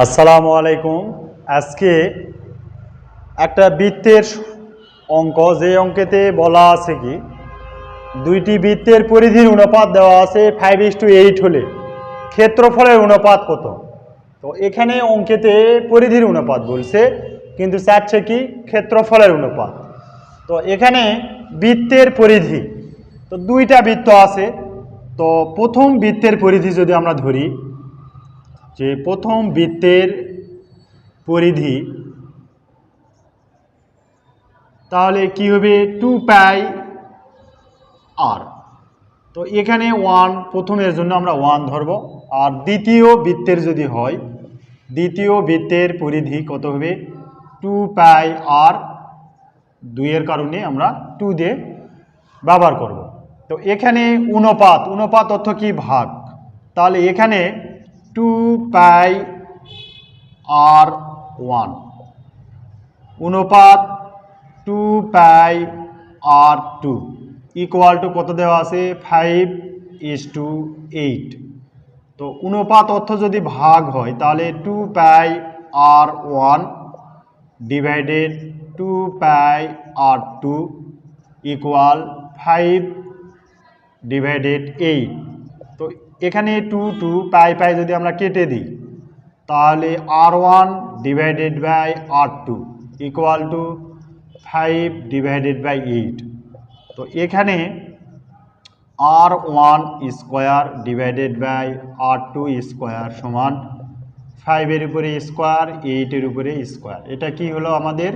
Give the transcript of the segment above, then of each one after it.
আসসালামু আলাইকুম। আজকে একটা বৃত্তের অঙ্ক, যে অঙ্কেতে বলা আছে কি, দুইটি বৃত্তের পরিধির অনুপাত দেওয়া আছে ফাইভ ইস টু এইট হলে। ক্ষেত্রফলের অনুপাত কত? তো এখানে অঙ্কেতে পরিধির অনুপাত বলছে, কিন্তু চাচ্ছে কি, ক্ষেত্রফলের অনুপাত। তো এখানে বৃত্তের পরিধি, তো দুইটা বৃত্ত আছে। তো প্রথম বৃত্তের পরিধি যদি আমরা ধরি যে প্রথম বৃত্তের পরিধি, তাহলে কি হবে? টু পাই আর তো এখানে ওয়ান প্রথমের জন্য আমরা ওয়ান ধরব। আর দ্বিতীয় বৃত্তের যদি হয়, দ্বিতীয় বৃত্তের পরিধি কত হবে? টু পাই আর দুইয়ের কারণে আমরা টু দিয়ে ব্যবহার করব। তো এখানে অনুপাত অনুপাত অর্থ কি? ভাগ। তাহলে এখানে টু পাই আর ওয়ান অনুপাত two pi r two equal to কত দেওয়া আছে? ফাইভ ইস টু এইট তো অনুপাত অর্থ যদি ভাগ হয়, তাহলে two pi r one divided two pi r two equal five divided eight তো এখানে টু টু পাই পাই যদি আমরা কেটে দিই, তাহলে r one divided by r two equal to five divided by eight তো এখানে r one square divided by r two square সমান ফাইভের উপরে স্কোয়ার এইটের উপরে স্কোয়ার এটা কি হলো আমাদের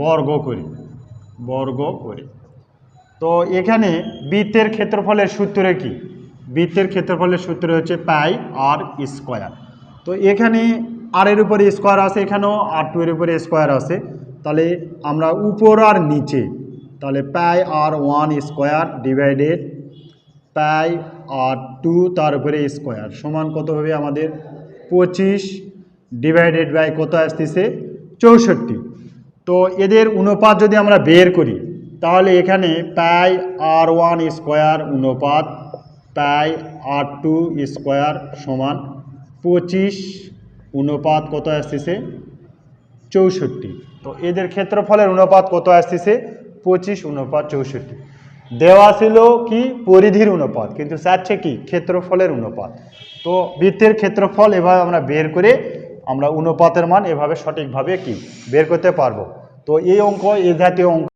বর্গ করে বর্গ করে। তো এখানে বৃত্তের ক্ষেত্রফলের সূত্র কি? বৃত্তের ক্ষেত্রফলের সূত্র হচ্ছে পাই আর স্কোয়ার। তো এখানে আর এর উপরে স্কোয়ার আছে, এখানেও আর টু এর উপরে স্কোয়ার আছে। তাহলে আমরা উপর আর নিচে, তাহলে pi r one square divided pi r two তার উপরে স্কোয়ার। সমান কত হবে আমাদের? পঁচিশ ডিভাইডেড বাই কত আসতেছে? চৌষট্টি। তো এদের অনুপাত যদি আমরা বের করি, তাহলে এখানে পাই আর ওয়ান স্কোয়ার অনুপাত পাই আর টু স্কোয়ার সমান পঁচিশ অনুপাত কত আসতেছে? চৌষট্টি। তো এদের ক্ষেত্রফলের অনুপাত কত আসতেছে? পঁচিশ অনুপাত চৌষট্টি। দেওয়া ছিল কি? পরিধির অনুপাত। কিন্তু চাচ্ছে কি? ক্ষেত্রফলের অনুপাত। তো বৃত্তের ক্ষেত্রফল এভাবে আমরা বের করে আমরা অনুপাতের মান এভাবে সঠিকভাবে কি? বের করতে পারব। তো এই অঙ্ক এ জাতীয় অঙ্ক